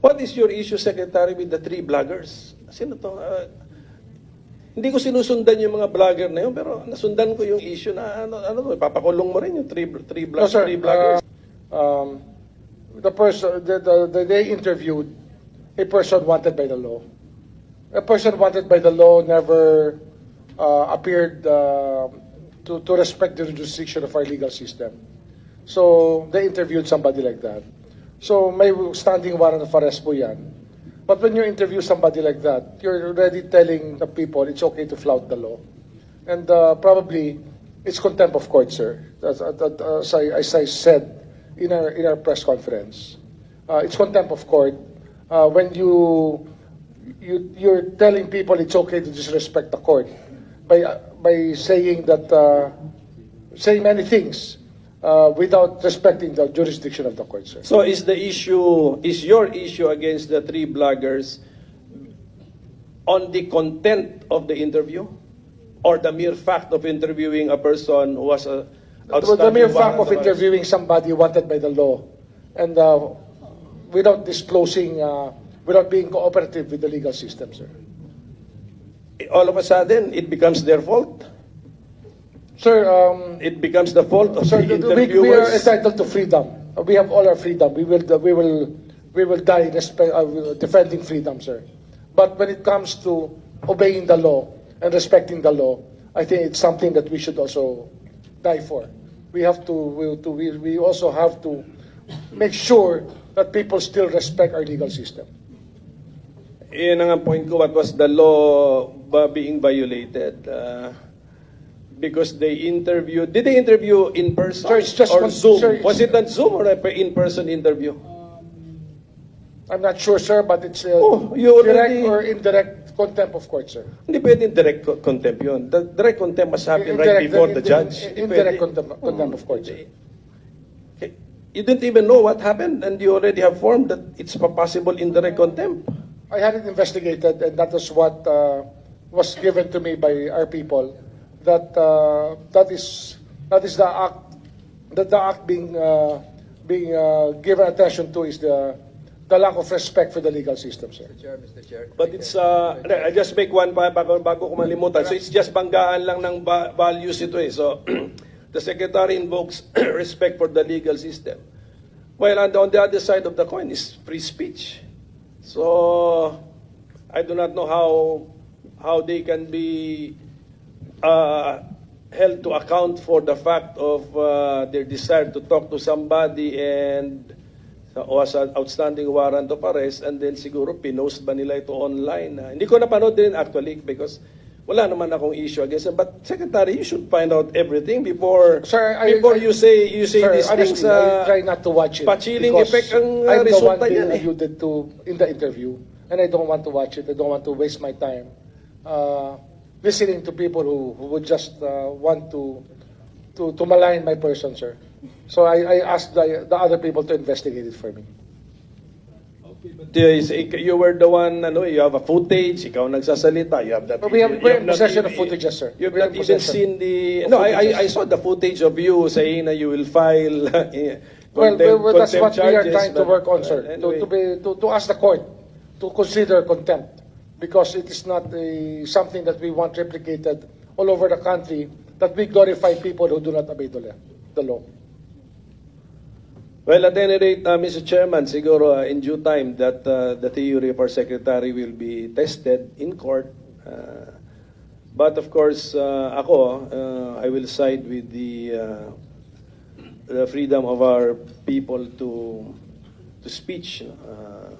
What is your issue, Secretary, with the three bloggers? Sino to? Ah, hindi ko sinusundan yung mga vlogger na yun, pero nasundan ko yung issue na ano, ano to, papakulong mo rin yung three, three, No, vlog, sir. three bloggers. Uh, um, the person, the, the, the, they interviewed a person wanted by the law. A person wanted by the law never uh, appeared uh, to, to respect the jurisdiction of our legal system. So they interviewed somebody like that. So may standing warrant of arrest po yan. But when you interview somebody like that, you're already telling the people it's okay to flout the law. And uh, probably it's contempt of court, sir. As, as, I, as I said in our, in our press conference, uh, it's contempt of court uh, when you, you, you're telling people it's okay to disrespect the court by, by saying that, uh, saying many things uh, without respecting the jurisdiction of the court, sir. So is the issue, is your issue against the three bloggers on the content of the interview? Or the mere fact of interviewing a person who was a The, the mere outstanding fact of interviewing somebody wanted by the law and uh, without disclosing, uh, without being cooperative with the legal system, sir. All of a sudden, it becomes their fault. Sir, um, It becomes the fault of sir, the we, we are interviewers. entitled to freedom. Uh, We have all our freedom. We will, we will, we will die respe- uh, defending freedom, sir. But when it comes to obeying the law and respecting the law, I think it's something that we should also die for. We have to, we, to, we, we also have to make sure that people still respect our legal system. Yun ang point ko, what was the law ba being violated? Uh, because they interviewed, did they interview in person Sir, it's just or one- Zoom? sir, it's- was it on Zoom or a in-person interview? I'm not sure, sir, but it's uh, Oh, you already- direct or indirect contempt of court, sir. Hindi pwedeng direct co- contempt yun. The direct contempt must happen right Indirect- before the in- judge. in- Hindi Indirect pwede. contempt, contempt of court, sir. Okay. You didn't even know what happened and you already have formed that it's a possible indirect contempt. I had it investigated, and that was what uh, was given to me by our people. That uh, that is that is the act that the act being uh, being uh, given attention to is the the lack of respect for the legal system, sir. Chair, Mr. Chair. But it's, uh, I just make one bago, bago ko malimutan. So it's just banggaan lang ng ba- values ito eh. So the Secretary invokes respect for the legal system. While on the, on the other side of the coin is free speech. So I do not know how how they can be uh, held to account for the fact of uh, their desire to talk to somebody and was an outstanding warrant of arrest and then siguro pinost ba nila ito online. Ah, hindi ko napanood din actually because wala naman akong issue against them. But Secretary, you should find out everything before Sir, I- before I- you say you say Sir, these things. honestly, ah, I try not to watch it. pa-chilling because effect ang, uh, I'm the one resulta niyan eh. alluded to in the interview, and I don't want to watch it. I don't want to waste my time uh, listening to people who, who would just uh, want to, to to malign my person, sir. So I, I asked the, the other people to investigate it for me. But, uh, is- you were the one, ano, you have a footage, ikaw nagsasalita, you have that. But we have- you we're in not possession of footages, sir. You've We're not even possession seen the, no, I, I, I saw the footage of you saying that you will file eh, Well, contempt- well, that's what contempt we are charges, trying to but, work on, sir. anyway. To, to, be, to, to ask the court to consider contempt because it is not a, something that we want replicated all over the country that we glorify people who do not obey the. The law. Well, at any rate, uh, Mr. Chairman, siguro uh, in due time that uh, the theory of our secretary will be tested in court. Uh, but of course, uh, ako, uh, I will side with the, uh, the freedom of our people to to speech. Uh,